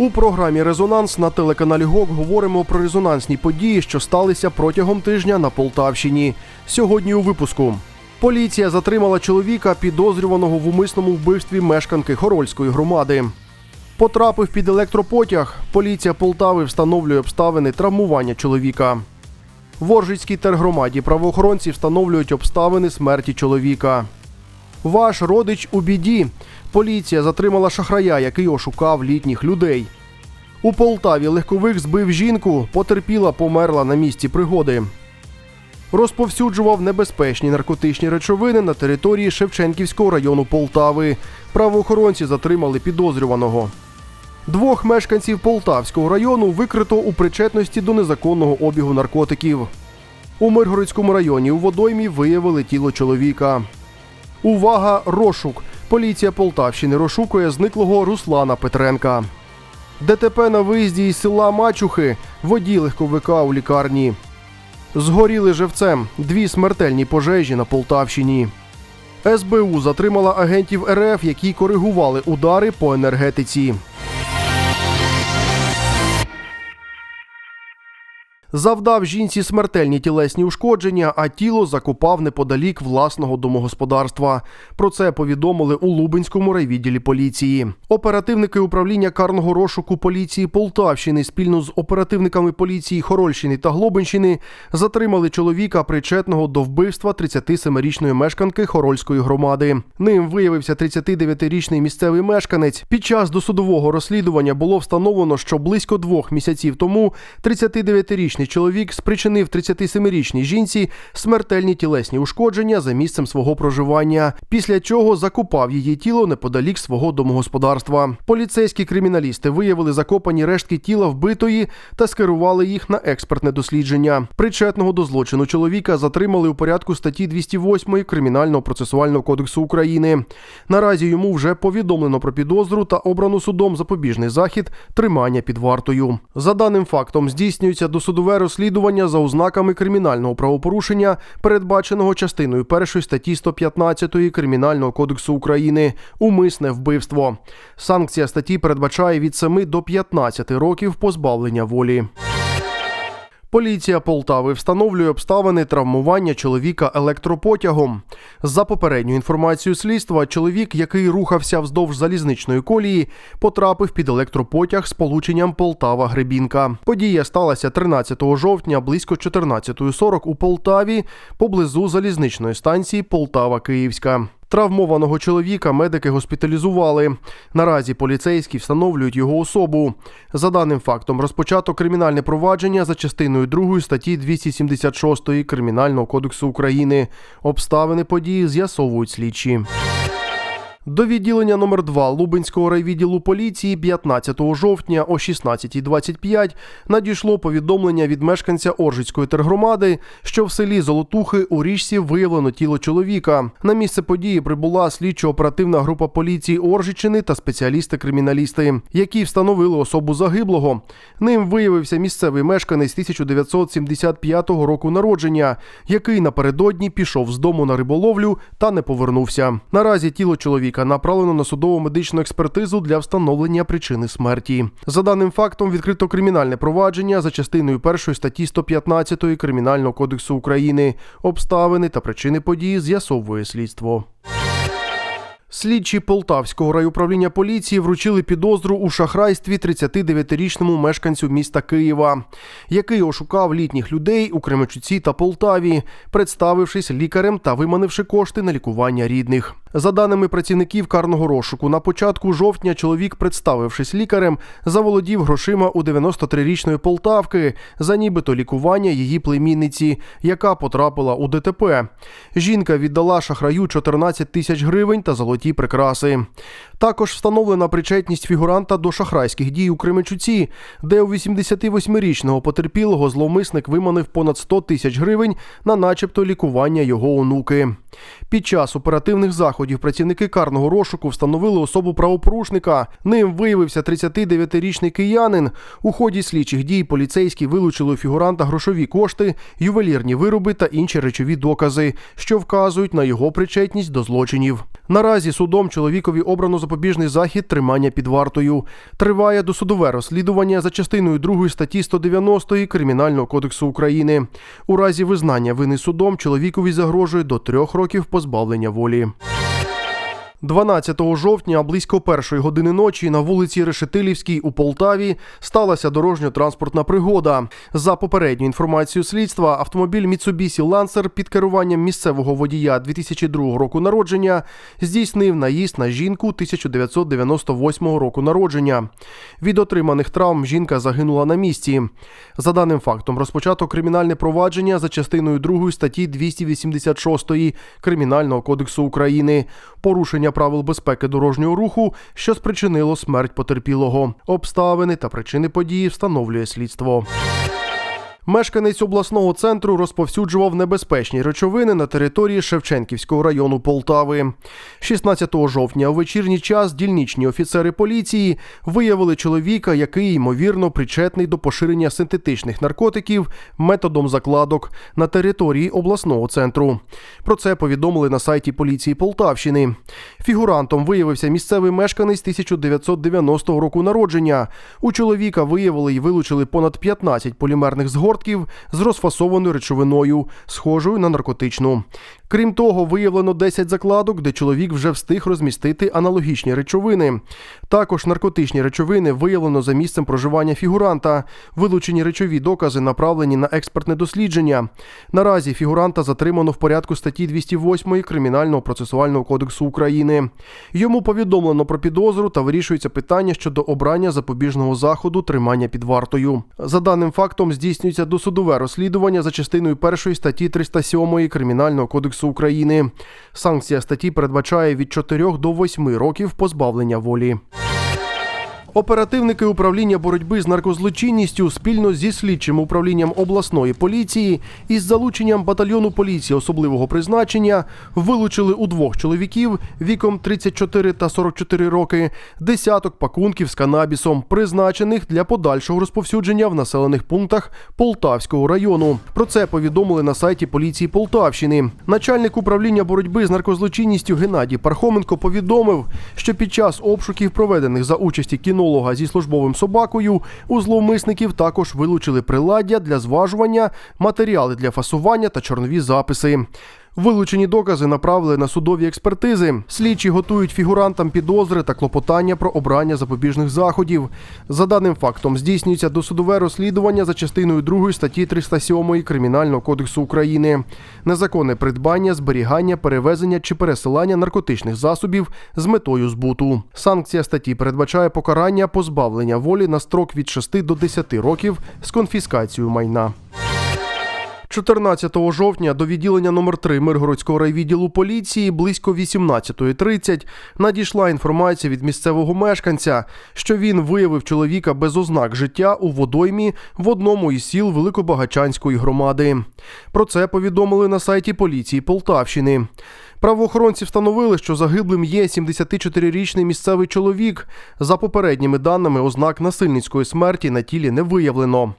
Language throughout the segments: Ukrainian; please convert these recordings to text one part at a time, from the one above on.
У програмі Резонанс на телеканалі ГОК говоримо про резонансні події, що сталися протягом тижня на Полтавщині. Сьогодні у випуску. Поліція затримала чоловіка, підозрюваного в умисному вбивстві мешканки Хорольської громади. Потрапив під електропотяг. Поліція Полтави встановлює обставини травмування чоловіка. В Оржицькій тергромаді правоохоронці встановлюють обставини смерті чоловіка. Ваш родич у біді. Поліція затримала шахрая, який ошукав літніх людей. У Полтаві легковик збив жінку, потерпіла, померла на місці пригоди. Розповсюджував небезпечні наркотичні речовини на території Шевченківського району Полтави. Правоохоронці затримали підозрюваного. Двох мешканців Полтавського району викрито у причетності до незаконного обігу наркотиків. У Миргородському районі у водоймі виявили тіло чоловіка. Увага! Розшук! Поліція Полтавщини розшукує зниклого Руслана Петренка. ДТП на виїзді із села Мачухи. Водій легковика у лікарні. Згоріли живцем. Дві смертельні пожежі на Полтавщині. СБУ затримала агентів РФ, які коригували удари по енергетиці. Завдав жінці смертельні тілесні ушкодження, а тіло закопав неподалік власного домогосподарства. Про це повідомили у Лубенському райвідділі поліції. Оперативники управління карного розшуку поліції Полтавщини спільно з оперативниками поліції Хорольщини та Глобинщини затримали чоловіка, причетного до вбивства 37-річної мешканки Хорольської громади. Ним виявився 39-річний місцевий мешканець. Під час досудового розслідування було встановлено, що близько двох місяців тому 39-річний чоловік спричинив 37-річній жінці смертельні тілесні ушкодження за місцем свого проживання, після чого закопав її тіло неподалік свого домогосподарства. Поліцейські криміналісти виявили закопані рештки тіла вбитої та скерували їх на експертне дослідження. Причетного до злочину чоловіка затримали у порядку статті 208 Кримінального процесуального кодексу України. Наразі йому вже повідомлено про підозру та обрано судом запобіжний захід тримання під вартою. За даним фактом здійснюється досудове розслідування за ознаками кримінального правопорушення, передбаченого частиною першої статті 115 Кримінального кодексу України умисне вбивство. Санкція статті передбачає від 7 до 15 років позбавлення волі. Поліція Полтави встановлює обставини травмування чоловіка електропотягом. За попередньою інформацією слідства, чоловік, який рухався вздовж залізничної колії, потрапив під електропотяг з полученням Полтава-Гребінка. Подія сталася 13 жовтня близько 14.40 у Полтаві поблизу залізничної станції Полтава-Київська. Травмованого чоловіка медики госпіталізували. Наразі поліцейські встановлюють його особу. За даним фактом, розпочато кримінальне провадження за частиною 2 статті 276 Кримінального кодексу України. Обставини події з'ясовують слідчі. До відділення номер 2 Лубенського райвідділу поліції 15 жовтня о 16.25 надійшло повідомлення від мешканця Оржицької тергромади, що в селі Золотухи у річці виявлено тіло чоловіка. На місце події прибула слідчо-оперативна група поліції Оржичини та спеціалісти-криміналісти, які встановили особу загиблого. Ним виявився місцевий мешканець 1975 року народження, який напередодні пішов з дому на риболовлю та не повернувся. Наразі тіло чоловіка направлено на судово медичну експертизу для встановлення причини смерті. За даним фактом відкрито кримінальне провадження за частиною першої статті 115 Кримінального кодексу України. Обставини та причини події з'ясовує слідство. Слідчі Полтавського райуправління поліції вручили підозру у шахрайстві 39-річному мешканцю міста Києва, який ошукав літніх людей у Кременчуці та Полтаві, представившись лікарем та виманивши кошти на лікування рідних. За даними працівників карного розшуку, на початку жовтня чоловік, представившись лікарем, заволодів грошима у 93-річної Полтавки за нібито лікування її племінниці, яка потрапила у ДТП. Жінка віддала шахраю 14 тисяч гривень та золоті прикраси. Також встановлена причетність фігуранта до шахрайських дій у Кременчуці, де у 88-річного потерпілого зловмисник виманив понад 100 тисяч гривень на начебто лікування його онуки. Під час оперативних заходів працівники карного розшуку встановили особу правопорушника. Ним виявився 39-річний киянин. У ході слідчих дій поліцейські вилучили у фігуранта грошові кошти, ювелірні вироби та інші речові докази, що вказують на його причетність до злочинів. Наразі судом чоловікові обрано запобіжний захід тримання під вартою. Триває досудове розслідування за частиною 2 статті 190 Кримінального кодексу України. У разі визнання вини судом чоловікові загрожує до трьох років позбавлення волі. 12 жовтня близько першої години ночі на вулиці Решетилівській у Полтаві сталася дорожньо-транспортна пригода. За попередньою інформацією слідства, автомобіль Mitsubishi Lancer під керуванням місцевого водія 2002 року народження здійснив наїзд на жінку 1998 року народження. Від отриманих травм жінка загинула на місці. За даним фактом, розпочато кримінальне провадження за частиною 2 статті 286 Кримінального кодексу України. Порушення правил безпеки дорожнього руху, що спричинило смерть потерпілого. Обставини та причини події встановлює слідство. Мешканець обласного центру розповсюджував небезпечні речовини на території Шевченківського району Полтави. 16 жовтня у вечірній час дільничні офіцери поліції виявили чоловіка, який ймовірно причетний до поширення синтетичних наркотиків методом закладок на території обласного центру. Про це повідомили на сайті поліції Полтавщини. Фігурантом виявився місцевий мешканець 1990 року народження. У чоловіка виявили і вилучили понад 15 полімерних згортків з розфасованою речовиною, схожою на наркотичну. Крім того, виявлено 10 закладок, де чоловік вже встиг розмістити аналогічні речовини. Також наркотичні речовини виявлено за місцем проживання фігуранта. Вилучені речові докази направлені на експертне дослідження. Наразі фігуранта затримано в порядку статті 208 Кримінального процесуального кодексу України. Йому повідомлено про підозру та вирішується питання щодо обрання запобіжного заходу тримання під вартою. За даним фактом здійснюється досудове розслідування за частиною 1 статті 307 Кримінального кодексу України. Санкція статті передбачає від 4 до 8 років позбавлення волі. Оперативники управління боротьби з наркозлочинністю спільно зі слідчим управлінням обласної поліції із залученням батальйону поліції особливого призначення вилучили у двох чоловіків віком 34 та 44 роки десяток пакунків з канабісом, призначених для подальшого розповсюдження в населених пунктах Полтавського району. Про це повідомили на сайті поліції Полтавщини. Начальник управління боротьби з наркозлочинністю Геннадій Пархоменко повідомив, що під час обшуків, проведених за участі кіно кінолога зі службовим собакою у зловмисників також вилучили приладдя для зважування, матеріали для фасування та чорнові записи. Вилучені докази направили на судові експертизи. Слідчі готують фігурантам підозри та клопотання про обрання запобіжних заходів. За даним фактом здійснюється досудове розслідування за частиною 2 статті 307 Кримінального кодексу України. Незаконне придбання, зберігання, перевезення чи пересилання наркотичних засобів з метою збуту. Санкція статті передбачає покарання позбавлення волі на строк від 6 до 10 років з конфіскацією майна. 14 жовтня до відділення номер 3 Миргородського райвідділу поліції близько 18.30 надійшла інформація від місцевого мешканця, що він виявив чоловіка без ознак життя у водоймі в одному із сіл Великобагачанської громади. Про це повідомили на сайті поліції Полтавщини. Правоохоронці встановили, що загиблим є 74-річний місцевий чоловік. За попередніми даними, ознак насильницької смерті на тілі не виявлено.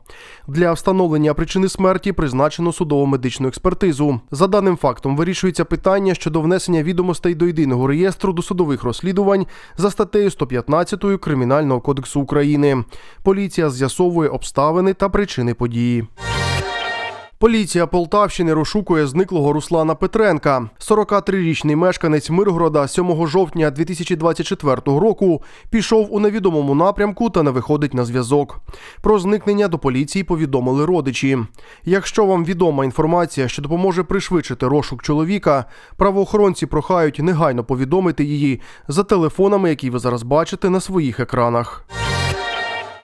Для встановлення причини смерті призначено судово медичну експертизу. За даним фактом вирішується питання щодо внесення відомостей до єдиного реєстру досудових розслідувань за статтею 115 Кримінального кодексу України. Поліція з'ясовує обставини та причини події. Поліція Полтавщини розшукує зниклого Руслана Петренка. 43-річний мешканець Миргорода 7 жовтня 2024 року пішов у невідомому напрямку та не виходить на зв'язок. Про зникнення до поліції повідомили родичі. Якщо вам відома інформація, що допоможе пришвидшити розшук чоловіка, правоохоронці прохають негайно повідомити її за телефонами, які ви зараз бачите на своїх екранах.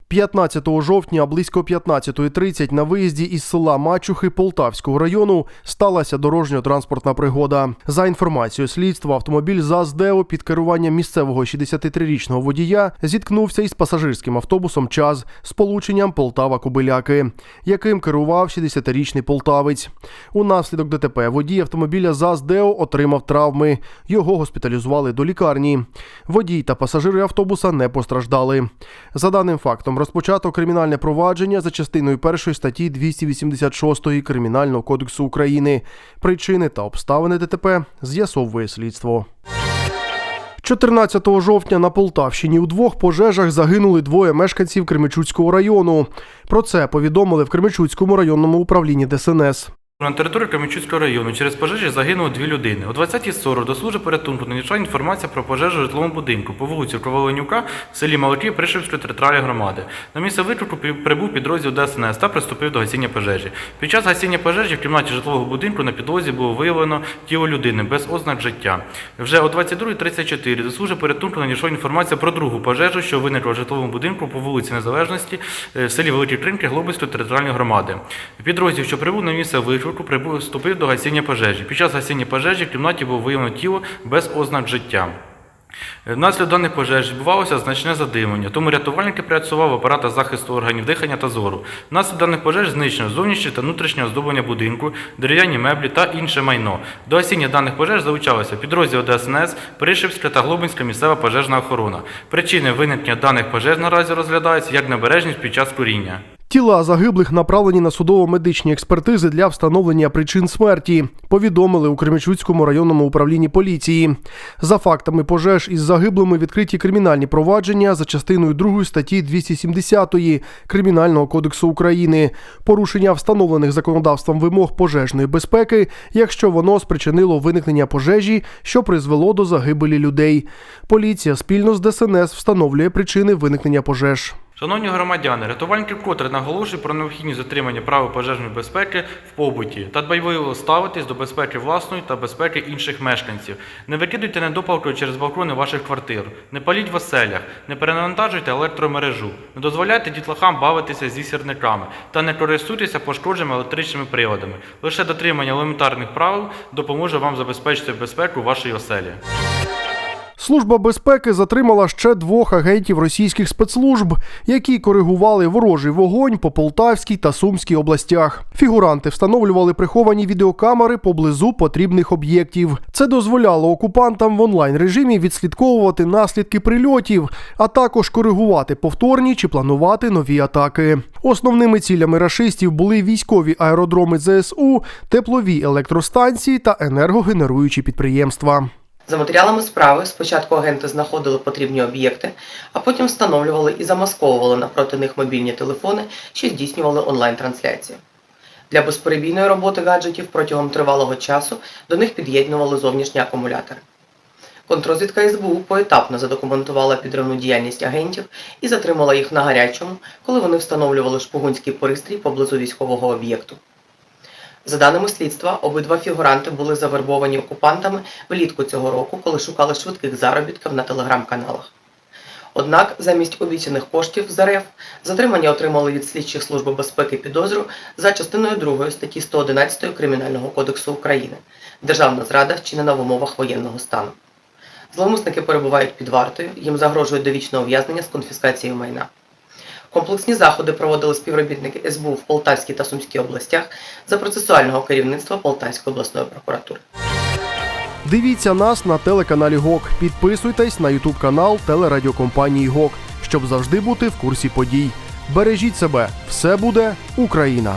15 жовтня близько 15.30 на виїзді із села Мачухи Полтавського району сталася дорожньо-транспортна пригода. За інформацією слідства, автомобіль ЗАЗ-ДЕО під керуванням місцевого 63-річного водія зіткнувся із пасажирським автобусом час з полученням Полтава-Кобиляки, яким керував 60-річний полтавець. У наслідок ДТП водій автомобіля ЗАЗ-ДЕО отримав травми. Його госпіталізували до лікарні. Водій та пасажири автобуса не постраждали. За даним фактом, розпочато кримінальне провадження за частиною 1 статті 286 Кримінального кодексу України. Причини та обставини ДТП з'ясовує слідство. 14 жовтня на Полтавщині у двох пожежах загинули двоє мешканців Кременчуцького району. Про це повідомили в Кременчуцькому районному управлінні ДСНС. На території Кременчуцького району через пожежі загинуло дві людини. О 20.40 до служби порятунку надійшла інформація про пожежу в житловому будинку по вулиці Кроволенюка в селі Малаки Пришивської територіальної громади. На місце виклику прибув підрозділ ДСНС та приступив до гасіння пожежі. Під час гасіння пожежі в кімнаті житлового будинку на підлозі було виявлено тіло людини без ознак життя. Вже о 22.34 до служби порятунку надійшла інформація про другу пожежу, що виникла в житловому будинку по вулиці Незалежності е, в селі Великі Кринки Глобицької територіальної громади. Підрозділ, що прибув на місце виклику, прибув вступив до гасіння пожежі. Під час гасіння пожежі в кімнаті було виявлено тіло без ознак життя. Е, Внаслідок даних пожеж відбувалося значне задимлення, тому рятувальники працювали в апаратах захисту органів дихання та зору. Внаслідок даних пожеж знищено зовнішнє та внутрішнє оздоблення будинку, дерев'яні меблі та інше майно. До гасіння даних пожеж залучалися підрозділ ДСНС, Пришипська та Глобинська місцева пожежна охорона. Причини виникнення даних пожеж наразі розглядаються як небережність під час куріння. Тіла загиблих направлені на судово-медичні експертизи для встановлення причин смерті. Повідомили у Кременчуцькому районному управлінні поліції. За фактами пожеж із загиблими відкриті кримінальні провадження за частиною 2 статті 270 Кримінального кодексу України. Порушення встановлених законодавством вимог пожежної безпеки, якщо воно спричинило виникнення пожежі, що призвело до загибелі людей. Поліція спільно з ДСНС встановлює причини виникнення пожеж. Шановні громадяни, рятувальники вкотре наголошують про необхідність дотримання правил пожежної безпеки в побуті та дбайливо ставитись до безпеки власної та безпеки інших мешканців. Не викидуйте недопалкою через балкони ваших квартир, не паліть в оселях, не перенавантажуйте електромережу, не дозволяйте дітлахам бавитися зі сірниками та не користуйтеся пошкодженими електричними приладами. Лише дотримання елементарних правил допоможе вам забезпечити безпеку вашої оселі. Служба безпеки затримала ще двох агентів російських спецслужб, які коригували ворожий вогонь по Полтавській та Сумській областях. Фігуранти встановлювали приховані відеокамери поблизу потрібних об'єктів. Це дозволяло окупантам в онлайн режимі відслідковувати наслідки прильотів, а також коригувати повторні чи планувати нові атаки. Основними цілями рашистів були військові аеродроми ЗСУ, теплові електростанції та енергогенеруючі підприємства. За матеріалами справи спочатку агенти знаходили потрібні об'єкти, а потім встановлювали і замасковували напроти них мобільні телефони, що здійснювали онлайн-трансляцію. Для безперебійної роботи гаджетів протягом тривалого часу до них під'єднували зовнішні акумулятори. Контрозвідка СБУ поетапно задокументувала підривну діяльність агентів і затримала їх на гарячому, коли вони встановлювали шпигунський пристрій поблизу військового об'єкту. За даними слідства, обидва фігуранти були завербовані окупантами влітку цього року, коли шукали швидких заробітків на телеграм-каналах. Однак, замість обіцяних коштів з РФ, затримання отримали від слідчих служби безпеки підозру за частиною 2 статті 111 Кримінального кодексу України Державна зрада вчинена в умовах воєнного стану. Зловмисники перебувають під вартою, їм загрожує довічне ув'язнення з конфіскацією майна. Комплексні заходи проводили співробітники СБУ в Полтавській та Сумській областях за процесуального керівництва Полтавської обласної прокуратури. Дивіться нас на телеканалі ГОК. Підписуйтесь на Ютуб канал телерадіокомпанії ГОК, щоб завжди бути в курсі подій. Бережіть себе, все буде Україна!